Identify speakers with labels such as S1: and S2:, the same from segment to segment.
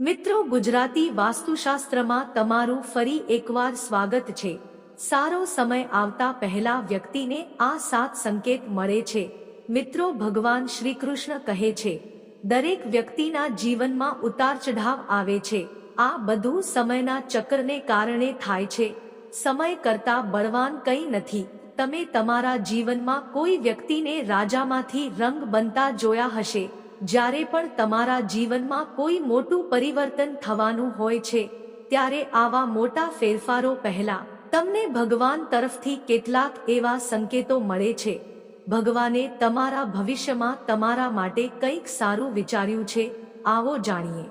S1: મિત્રો, ગુજરાતી વાસ્તુશાસ્ત્રમાં તમારું ફરી એકવાર સ્વાગત છે. સારો સમય આવતા પહેલા વ્યક્તિને આ સાત સંકેત મળે છે. મિત્રો, ભગવાન શ્રી કૃષ્ણ કહે છે, દરેક વ્યક્તિના જીવનમાં ઉતાર ચઢાવ આવે છે. આ બધું સમયના ચક્રને કારણે થાય છે. સમય કરતા બળવાન કંઈ નથી. તમે તમારા જીવનમાં કોઈ વ્યક્તિને રાજામાંથી રંગ બનતા જોયા હશે. જ્યારે પણ તમારા જીવનમાં કોઈ મોટું પરિવર્તન થવાનું હોય છે, ત્યારે આવા મોટા ફેરફારો પહેલા તમને ભગવાન તરફથી કેટલાક એવા સંકેતો મળે છે. ભગવાને તમારા ભવિષ્યમાં તમારા માટે કંઈક સારું વિચાર્યું છે, આવો જાણીએ.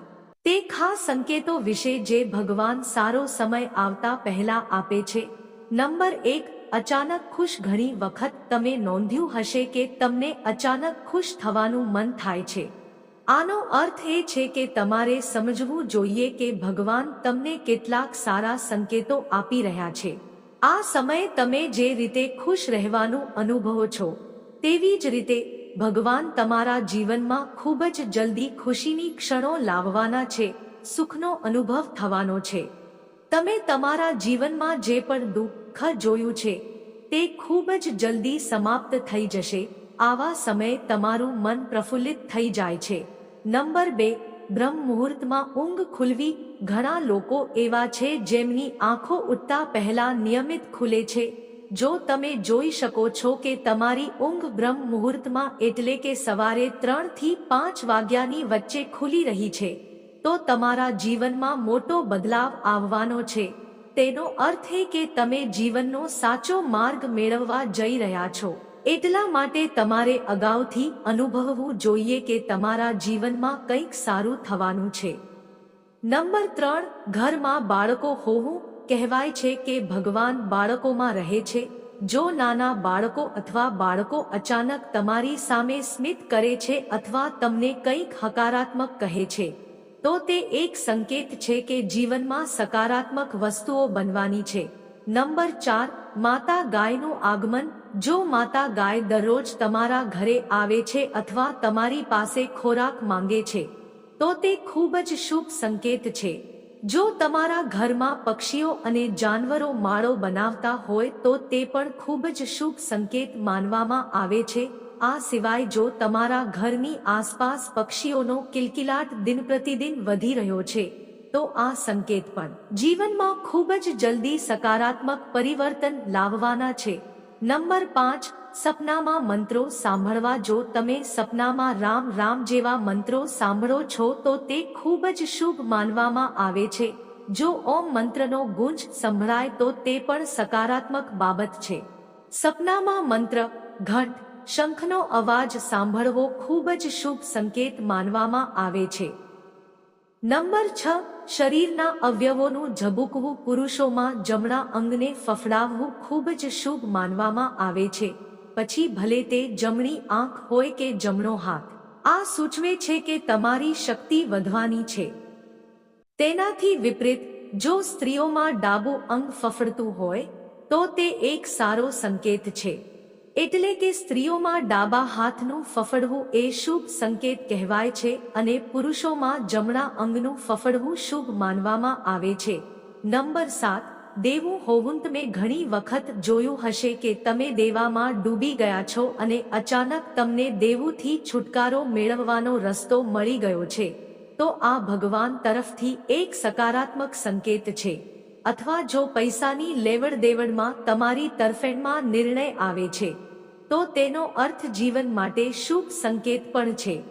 S1: તે ખાસ સંકેતો વિશે જે ભગવાન સારો સમય આવતા પહેલા આપે છે. નંબર એક અચાનક ખુશ ઘણી વખત તમે નોંધ્યું હશે કે તમને અચાનક ખુશ થવાનું મન થાય છે. આનો અર્થ એ છે કે તમારે સમજવું જોઈએ કે ભગવાન તમને કેટલાક સારા સંકેતો આપી રહ્યા છે. આ સમયે તમે જે રીતે ખુશ રહેવાનું અનુભવો છો, તેવી જ રીતે ભગવાન તમારા જીવનમાં ખૂબ જ જલ્દી ખુશીની ક્ષણો લાવવાના છે, સુખનો અનુભવ થવાનો છે. તમે તમારા જીવનમાં જે પણ દુઃખ જોયું છે. તે ખૂબ જ જલ્દી સમાપ્ત થઈ જશે. આવા સમયે તમારું મન પ્રફુલ્લિત થઈ જાય છે. નંબર બે, બ્રહ્મ મુહૂર્તમાં ઊંઘ ખુલવી ઘણા લોકો એવા છે જેમની આંખો ઉઠતા પહેલા નિયમિત ખુલે છે. જો તમે જોઈ શકો છો કે તમારી ઊંઘ બ્રહ્મ મુહૂર્તમાં એટલે કે સવારે ત્રણથી પાંચ વાગ્યાની વચ્ચે ખુલી રહી છે, તો તમારા જીવનમાં મોટો બદલાવ આવવાનો છે. તેનો અર્થ એ કે તમે જીવનનો સાચો માર્ગ મેળવવા જઈ રહ્યા છો. એટલા માટે તમારે અગાઉથી અનુભવવું જોઈએ કે તમારા જીવનમાં કંઈક સારું થવાનું છે. નંબર ત્રણ, ઘરમાં બાળકો હોવું કહેવાય છે કે ભગવાન બાળકોમાં રહે છે. જો નાના બાળકો અથવા બાળકો અચાનક તમારી સામે સ્મિત કરે છે અથવા તમને કંઈક હકારાત્મક કહે છે તો તે એક સંકેત છે કે જીવનમાં સકારાત્મક વસ્તુઓ બનવાની છે. નંબર ચાર, માતા ગાયનું આગમન. જો માતા ગાય દરરોજ તમારા ઘરે આવે છે અથવા તમારી પાસે ખોરાક માંગે છે, તો તે ખૂબ જ શુભ સંકેત છે. જો તમારા ઘરમાં પક્ષીઓ અને જાનવરો માળો બનાવતા હોય તો તે પણ ખૂબ જ શુભ સંકેત માનવામાં આવે છે. આ સિવાય જો તમારા ઘરની આસપાસ પક્ષીઓનો કિલકિલાટ દિન પ્રતિદિન વધી રહ્યો છે, તો આ સંકેત પણ. જીવનમાં ખૂબ જ જલ્દી સકારાત્મક પરિવર્તન લાવવાના છે. નંબર પાંચ, સપનામાં મંત્રો સાંભળવા. જો તમે સપનામાં રામ રામ જેવા મંત્રો સાંભળો છો, તો તે ખૂબ જ શુભ માનવામાં આવે છે. જો ઓમ મંત્રનો ગુંજ સંભળાય, તો તે પણ સકારાત્મક બાબત છે. સપનામાં મંત્ર, ઘંટ શંખનો અવાજ સાંભળવો ખૂબ જ શુભ સંકેત માનવામાં આવે છે. નંબર છ, શરીરના અવયવોનું ઝબૂકવું પુરુષોમાં જમણા અંગને ફફડાવવું ખૂબ જ શુભ માનવામાં આવે છે. પછી ભલે તે જમણી આંખ હોય કે જમણો હાથ, આ સૂચવે છે કે તમારી શક્તિ વધવાની છે. તેનાથી વિપરીત, જો સ્ત્રીઓમાં ડાબું અંગ ફફડતું હોય, તો તે એક સારો સંકેત છે. એટલે કે સ્ત્રીઓમાં ડાબા હાથનું ફફડવું એ શુભ સંકેત કહેવાય છે અને પુરુષોમાં જમણા અંગનું ફફડવું શુભ માનવામાં આવે છે. નંબર સાત, દેવું હોવું તમે ઘણી વખત જોયું હશે કે તમે દેવામાં ડૂબી ગયા છો અને અચાનક તમને દેવુંથી છુટકારો મેળવવાનો રસ્તો મળી ગયો છે. તો આ ભગવાન તરફથી એક સકારાત્મક સંકેત છે. અથવા જો પૈસાની લેવડ દેવડમાં તમારી તરફેણમાં નિર્ણય આવે છે. તો તેનો અર્થ જીવન માટે શુભ સંકેત પણ છે.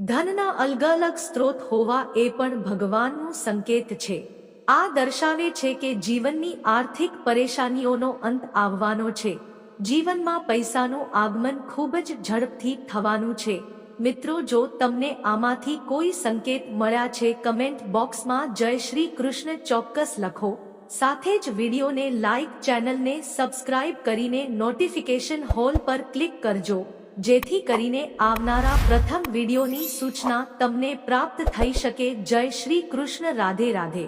S1: ધનના અલગ અલગ સ્ત્રોત હોવા એ પણ ભગવાનનું સંકેત છે. આ દર્શાવે છે કે જીવનની આર્થિક પરેશાનીઓનો અંત આવવાનો છે. જીવનમાં પૈસાનું આગમન ખૂબ જ ઝડપથી થવાનું છે. મિત્રો, જો તમને આમાંથી કોઈ સંકેત મળ્યા છે કમેન્ટ બોક્સમાં જય શ્રી કૃષ્ણ ચોક્કસ લખો. સાથે જ વિડીયોને લાઇક ચેનલને સબસ્ક્રાઇબ કરીને નોટિફિકેશન હોલ પર ક્લિક કરજો, જેથી કરીને આવનારા પ્રથમ વિડીયોની સૂચના તમને પ્રાપ્ત થઈ શકે. જય શ્રી કૃષ્ણ, રાધે રાધે.